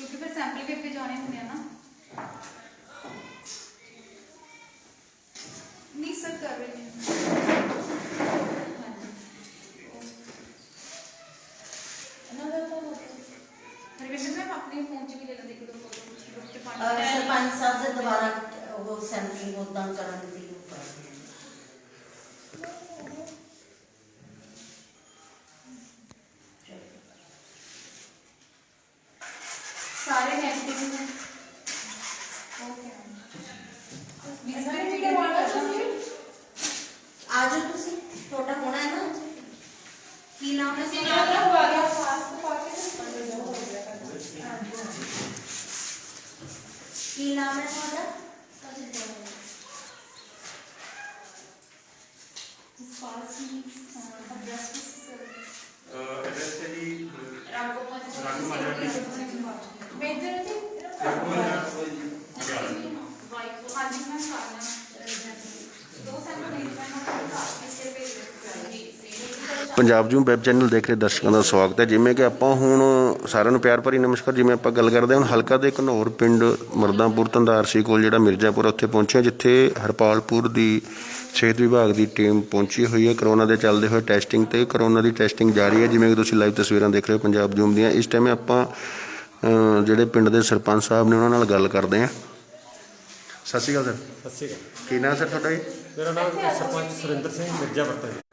ਕਿਉਂਕਿ ਫਿਰ ਸੈਂਪਲ ਵੀ ਅੱਗੇ ਜਾਣੇ ਹੁੰਦੇ ਆ ਨਾ ਨਹੀਂ ਸਰ ਕਰ ਰਹੇ ਸਰਪੰਚ ਸਾਹਿਬ ਦੇ ਦੁਬਾਰਾ ਉਹ ਸੈਂਪਲਿੰਗ ਉਦਾਂ ਕਰਨ ਦੀ ਨਾਮ ਹੈ ਤੁਹਾਡਾ? ਰਾਗੋ ਰਾਘੋ ਮਾਜਰਾ ਜੀ। ਮੇਜਰ ਜੀ ਰਾਘੋ ਮਾਜਰਾ ਵਾਈਕ ਹਾਂਜੀ ਮੈਂ ਸਾਰਿਆਂ ਦੋ ਸੈਂਪਲ ਨਹੀਂ ਮੈਂ ਇਸੇ ਪੇਜ ਤੇ ਜੀ ਪੰਜਾਬ ਜੂ ਵੈਬ ਚੈਨਲ ਦੇਖ ਰਹੇ ਦਰਸ਼ਕਾਂ ਦਾ ਸਵਾਗਤ ਹੈ। ਜਿਵੇਂ ਕਿ ਆਪਾਂ ਹੁਣ ਸਾਰਿਆਂ ਨੂੰ ਪਿਆਰ ਭਰੀ ਨਮਸਕਾਰ ਜਿਵੇਂ ਆਪਾਂ ਗੱਲ ਕਰਦੇ ਹਾਂ ਹੁਣ ਹਲਕਾ ਦੇ ਘਨੌਰ ਪਿੰਡ ਮਰਦਾਂਪੁਰ ਤੰਦਾਰਸੀ ਕੋਲ ਜਿਹੜਾ ਮਿਰਜ਼ਾਪੁਰ ਉੱਥੇ ਪਹੁੰਚਿਆ ਜਿੱਥੇ ਹਰਪਾਲਪੁਰ ਦੀ ਸਿਹਤ ਵਿਭਾਗ ਦੀ ਟੀਮ ਪਹੁੰਚੀ ਹੋਈ ਹੈ। ਕਰੋਨਾ ਦੇ ਚੱਲਦੇ ਹੋਏ ਟੈਸਟਿੰਗ ਤੇ ਕਰੋਨਾ ਦੀ ਟੈਸਟਿੰਗ ਜਾਰੀ ਹੈ। ਜਿਵੇਂ ਕਿ ਤੁਸੀਂ ਲਾਈਵ ਤਸਵੀਰਾਂ ਦੇਖ ਰਹੇ ਹੋ ਪੰਜਾਬ ਜੂਮ ਦੀਆਂ। ਇਸ ਟਾਈਮ ਆਪਾਂ ਜਿਹੜੇ ਪਿੰਡ ਦੇ ਸਰਪੰਚ ਸਾਹਿਬ ਨੇ ਉਹਨਾਂ ਨਾਲ ਗੱਲ ਕਰਦੇ ਹਾਂ। ਸਤਿ ਸ਼੍ਰੀ ਅਕਾਲ ਸਰ। ਸਤਿ ਸ਼੍ਰੀ ਅਕਾਲ। ਕੀ ਨਾਮ ਸਰ ਤੁਹਾਡਾ ਜੀ? ਮੇਰਾ ਨਾਮ ਸਰਪੰਚ ਸੁਰਿੰਦਰ ਸਿੰਘ ਮਿਰਜ਼ਾ ਵਰਤਾ ਜੀ।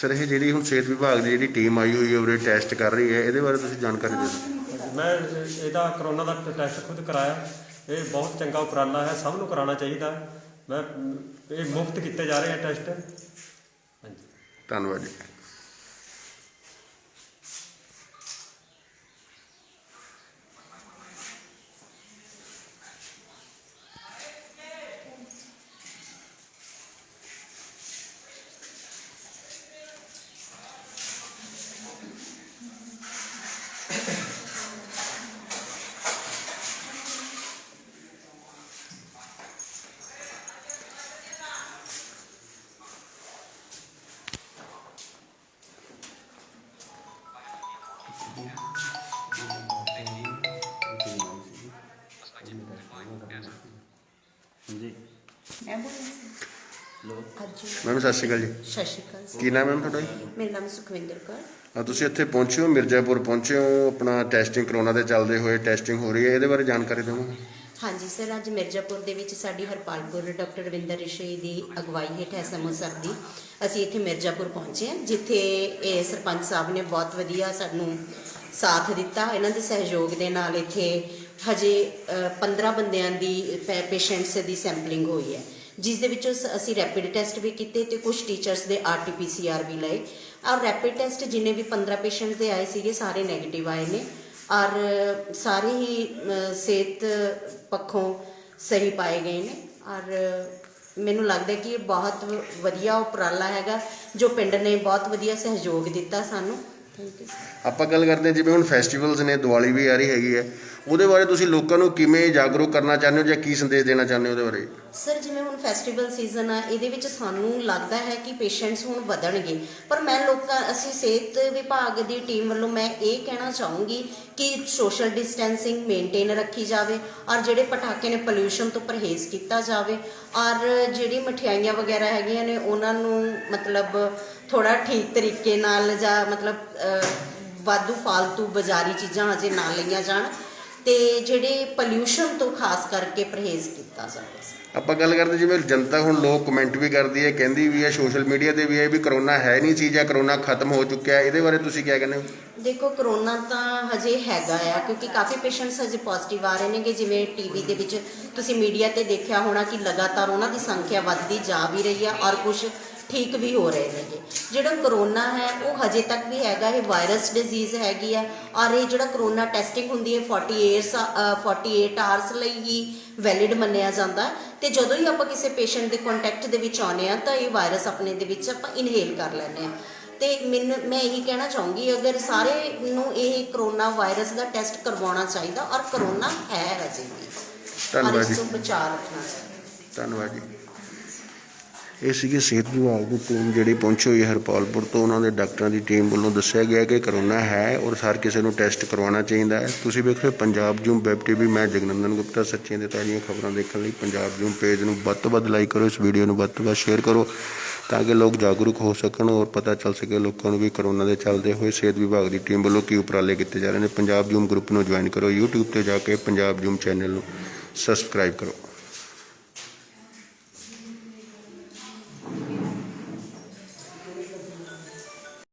ਸਰ ਇਹ ਜਿਹੜੀ ਹੁਣ ਸਿਹਤ ਵਿਭਾਗ ਦੀ ਜਿਹੜੀ ਟੀਮ ਆਈ ਹੋਈ ਹੈ ਉਹਦੇ ਟੈਸਟ ਕਰ ਰਹੀ ਹੈ ਇਹਦੇ ਬਾਰੇ ਤੁਸੀਂ ਜਾਣਕਾਰੀ ਦਿਓ। ਹਾਂਜੀ, ਮੈਂ ਇਹ- ਇਹਦਾ ਕਰੋਨਾ ਦਾ ਟੈਸਟ ਖੁਦ ਕਰਾਇਆ। ਇਹ ਬਹੁਤ ਚੰਗਾ ਉਪਰਾਲਾ ਹੈ ਸਭ ਨੂੰ ਕਰਾਉਣਾ ਚਾਹੀਦਾ। ਮੈਂ ਇਹ ਮੁਫਤ ਕੀਤੇ ਜਾ ਰਹੇ ਆ ਟੈਸਟ ਹਾਂਜੀ। ਧੰਨਵਾਦ ਜੀ। ਮੈਂ ਬੋਲੀ ਸੀ। ਅਰਜੁਨ ਮੈਮ ਸਤਿ ਸ਼੍ਰੀ ਅਕਾਲ ਜੀ। ਸਤਿ ਸ਼੍ਰੀ ਅਕਾਲ ਸਰ। ਕੀ ਨਾਮ ਹੈ ਮੈਮ ਤੁਹਾਡਾ ਜੀ? ਮੇਰਾ ਨਾਮ ਸੁਖਵਿੰਦਰ ਕੌਰ। ਆ ਤੁਸੀਂ ਇੱਥੇ ਪਹੁੰਚੇ ਹੋ ਮਿਰਜ਼ਾਪੁਰ ਪਹੁੰਚੇ ਹੋ। ਆਪਣਾ ਟੈਸਟਿੰਗ ਕਰੋਨਾ ਦੇ ਚੱਲਦੇ ਹੋਏ ਟੈਸਟਿੰਗ ਹੋ ਰਹੀ ਹੈ। ਇਹਦੇ ਬਾਰੇ ਜਾਣਕਾਰੀ ਦਿਓ ਹਾਂਜੀ ਸਰ ਅੱਜ ਮਿਰਜ਼ਾਪੁਰ ਦੇ ਵਿੱਚ ਸਾਡੀ ਹਰਪਾਲਪੁਰ ਡਾਕਟਰ ਰਵਿੰਦਰ ਰਿਸ਼ੀ ਦੀ ਅਗਵਾਈ ਹੇਠ ਐਸਐਮਓ ਸਰ ਦੀ। ਅਸੀਂ ਇੱਥੇ ਮਿਰਜ਼ਾਪੁਰ ਪਹੁੰਚੇ ਹਾਂ ਜਿੱਥੇ ਇਹ ਸਰਪੰਚ ਸਾਹਿਬ ਨੇ ਬਹੁਤ ਵਧੀਆ ਸਾਨੂੰ ਸਾਥ ਦਿੱਤਾ। ਇਹਨਾਂ ਦੇ ਸਹਿਯੋਗ ਦੇ ਨਾਲ ਇੱਥੇ ਹਜੇ ਅ, 15 ਬੰਦਿਆਂ ਦੀ ਪੇਸ਼ੈਂਟਸ ਦੀ ਸੈਂਪਲਿੰਗ ਹੋਈ ਹੈ। ਜਿਸ ਦੇ ਵਿੱਚੋਂ ਸ- ਅਸੀਂ ਰੈਪਿਡ ਟੈਸਟ ਵੀ ਕੀਤੇ ਤੇ ਕੁਝ ਟੀਚਰਸ ਦੇ ਆਰਟੀਪੀਸੀਆਰ ਵੀ ਲਏ। ਔਰ ਰੈਪਿਡ ਟੈਸਟ ਜਿੰਨੇ ਵੀ 15 ਪੇਸ਼ੈਂਟਸ ਦੇ ਆਏ ਸੀਗੇ ਸਾਰੇ 네ਗੇਟਿਵ ਆਏ ਨੇ। ਔਰ ਸਾਰੇ ਹੀ ਸਿਹਤ ਪੱਖੋਂ ਸਹੀ ਪਾਏ ਗਏ ਨੇ। ਔਰ ਮੈਨੂੰ ਲੱਗਦਾ ਕਿ ਇਹ ਬਹੁਤ ਵਧੀਆ ਉਪਰਾਲਾ ਹੈਗਾ ਜੋ ਪਿੰਡ ਨੇ ਬਹੁਤ ਵਧੀਆ ਸਹਿਯੋਗ ਦਿੱਤਾ ਸਾਨੂੰ। ਥੈਂਕ ਯੂ ਆਪਾਂ ਗੱਲ ਕਰਦੇ ਹਾਂ ਜਿਵੇਂ ਹੁਣ ਫੈਸਟੀਵਲਸ ਨੇ ਦੀਵਾਲੀ ਵੀ ਆ ਰਹੀ ਹੈਗੀ ਹੈ। ਉਹਦੇ ਬਾਰੇ ਤੁਸੀਂ ਲੋਕਾਂ ਨੂੰ ਕਿਵੇਂ ਜਾਗਰੂਕ ਕਰਨਾ ਚਾਹੁੰਦੇ ਹੋ ਜਾਂ ਕੀ ਸੰਦੇਸ਼ ਦੇਣਾ ਚਾਹੁੰਦੇ ਹੋ ਉਹਦੇ ਬਾਰੇ? ਸਰ, ਜਿਵੇਂ ਹੁਣ ਫੈਸਟੀਵਲ ਸੀਜ਼ਨ ਆ, ਇਹਦੇ ਵਿੱਚ ਸਾਨੂੰ ਲੱਗਦਾ ਹੈ ਕਿ ਪੇਸ਼ੈਂਟਸ ਹੁਣ ਵਧਣਗੇ। ਪਰ ਮੈਂ ਲੋਕਾਂ, ਅਸੀਂ ਸਿਹਤ ਵਿਭਾਗ ਦੀ ਟੀਮ ਵੱਲੋਂ ਮੈਂ ਇਹ ਕਹਿਣਾ ਚਾਹੂੰਗੀ ਕਿ ਸੋਸ਼ਲ ਡਿਸਟੈਂਸਿੰਗ ਮੇਨਟੇਨ ਰੱਖੀ ਜਾਵੇ, ਔਰ ਜਿਹੜੇ ਪਟਾਕੇ ਨੇ ਪੋਲਿਊਸ਼ਨ ਤੋਂ ਪਰਹੇਜ਼ ਕੀਤਾ ਜਾਵੇ, ਔਰ ਜਿਹੜੀ ਮਠਿਆਈਆਂ ਵਗੈਰਾ ਹੈਗੀਆਂ ਨੇ, ਉਹਨਾਂ ਨੂੰ ਮਤਲਬ ਥੋੜਾ ਠੀਕ ਤਰੀਕੇ ਨਾਲ ਜਾਂ ਮਤਲਬ ਵਾਧੂ ਫਾਲਤੂ ਬਾਜ਼ਾਰੀ ਚੀਜ਼ਾਂ ਅਜੇ ਨਾ ਲਈਆਂ ਜਾਣ। ਤੇ ਜਿਹੜੇ ਪੋਲਿਊਸ਼ਨ ਤੋਂ ਖਾਸ ਕਰਕੇ ਪਰਹੇਜ਼ ਕੀਤਾ ਜਾਵੇ ਆਪਾਂ ਗੱਲ ਕਰਦੇ ਜਿਵੇਂ ਜਨਤਾ ਹੁਣ ਲੋਕ ਕਮੈਂਟ ਵੀ ਕਰਦੀ ਹੈ ਕਹਿੰਦੀ ਵੀ ਹੈ ਸੋਸ਼ਲ ਮੀਡੀਆ ਤੇ ਵੀ ਹੈ ਵੀ ਕਰੋਨਾ ਹੈ ਨਹੀਂ ਚੀਜ਼ ਹੈ ਕਰੋਨਾ ਖਤਮ ਹੋ ਚੁੱਕਿਆ ਹੈ ਇਹਦੇ ਬਾਰੇ ਤੁਸੀਂ ਕੀ ਕਹਿੰਦੇ ਹੋ? ਦੇਖੋ ਕਰੋਨਾ ਤਾਂ ਹਜੇ ਹੈਗਾ ਆ ਕਿਉਂਕਿ ਕਾਫੀ ਪੇਸ਼ੈਂਟਸ ਹਜੇ ਪੋਜ਼ਿਟਿਵ ਆ ਰਹੇ ਨੇਗੇ ਜਿਵੇਂ ਟੀਵੀ ਦੇ ਵਿੱਚ ਤੁਸੀਂ ਮੀਡੀਆ ਤੇ ਦੇਖਿਆ ਹੋਣਾ ਕਿ ਲਗਾਤਾਰ ਉਹਨਾਂ ਦੀ ਸੰਖਿਆ ਵੱਧਦੀ ਜਾ ਵੀ ਰਹੀ ਆ ਔਰ ਕੁਝ ਠੀਕ ਵੀ ਹੋ ਰਹੇ ਨੇਗੇ। ਜਿਹੜਾ ਕਰੋਨਾ ਹੈ ਉਹ ਹਜੇ ਤੱਕ ਵੀ ਹੈਗਾ ਇਹ ਵਾਇਰਸ ਡਿਜ਼ੀਜ਼ ਹੈਗੀ ਆ। ਔਰ ਇਹ ਜਿਹੜਾ ਕਰੋਨਾ ਟੈਸਟਿੰਗ ਹੁੰਦੀ ਹੈ 48 ਅ, 48 ਆਵਰਸ ਲਈ ਹੀ ਵੈਲਿਡ ਮੰਨਿਆ ਜਾਂਦਾ। ਤੇ ਜਦੋਂ ਹੀ ਆਪਾਂ ਕਿਸੇ ਪੇਸ਼ੈਂਟ ਦੇ ਕੰਟੈਕਟ ਦੇ ਵਿੱਚ ਆਉਂਦੇ ਆ ਤਾਂ ਇਹ ਵਾਇਰਸ ਆਪਣੇ ਦੇ ਵਿੱਚ ਆਪਾਂ ਇਨਹੇਲ ਕਰ ਲੈਂਦੇ ਆ ਤੇ ਮੈਨੂੰ ਮੈਂ ਇਹੀ ਕਹਿਣਾ ਚਾਹੂੰਗੀ ਅਗਰ ਸਾਰੇ ਨੂੰ ਇਹ ਕਰੋਨਾ ਵਾਇਰਸ ਦਾ ਟੈਸਟ ਕਰਵਾਉਣਾ ਚਾਹੀਦਾ ਔਰ ਕਰੋਨਾ ਹੈ ਹਜੇ ਵੀ। ਧੰਨਵਾਦ ਜੀ। ਤੋਂ ਬਚਾਅ ਰੱਖਣਾ ਚਾਹੀਦਾ। ਧੰਨਵਾਦ ਜੀ। ਇਹ ਸੀਗੀ ਸਿਹਤ ਵਿਭਾਗ ਦੀ ਟੀਮ ਜਿਹੜੀ ਪਹੁੰਚੀ ਹੋਈ ਹੈ ਹਰਪਾਲਪੁਰ ਤੋਂ। ਉਹਨਾਂ ਦੇ ਡਾਕਟਰਾਂ ਦੀ ਟੀਮ ਵੱਲੋਂ ਦੱਸਿਆ ਗਿਆ ਕਿ ਕਰੋਨਾ ਹੈ ਔਰ ਹਰ ਕਿਸੇ ਨੂੰ ਟੈਸਟ ਕਰਵਾਉਣਾ ਚਾਹੀਦਾ ਹੈ। ਤੁਸੀਂ ਵੇਖ ਰਹੇ ਪੰਜਾਬ ਜੂਮ ਵੈਬ ਟੀਵੀ ਮੈਂ ਜਗਨੰਦਨ ਗੁਪਤਾ, ਸੱਚੀਆਂ ਤੇ ਤਾਜ਼ੀਆਂ ਖਬਰਾਂ ਦੇਖਣ ਲਈ ਪੰਜਾਬ ਜੂਮ ਪੇਜ ਨੂੰ ਵੱਧ ਤੋਂ ਵੱਧ ਲਾਈਕ ਕਰੋ, ਇਸ ਵੀਡੀਓ ਨੂੰ ਵੱਧ ਤੋਂ ਵੱਧ ਸ਼ੇਅਰ ਕਰੋ ਤਾਂ ਕਿ ਲੋਕ ਜਾਗਰੂਕ ਹੋ ਸਕਣ ਔਰ ਪਤਾ ਚੱਲ ਸਕੇ ਲੋਕਾਂ ਨੂੰ ਵੀ ਕਰੋਨਾ ਦੇ ਚੱਲਦੇ ਹੋਏ ਸਿਹਤ ਵਿਭਾਗ ਦੀ ਟੀਮ ਵੱਲੋਂ ਕੀ ਉਪਰਾਲੇ ਕੀਤੇ ਜਾ ਰਹੇ ਨੇ। ਪੰਜਾਬ ਜੂਮ ਗਰੁੱਪ ਨੂੰ ਜੁਆਇਨ ਕਰੋ, YouTube ਤੇ ਜਾ ਕੇ ਪੰਜਾਬ ਜੂਮ ਚੈਨਲ ਨੂੰ ਸਬਸਕ੍ਰਾਈਬ ਕਰੋ।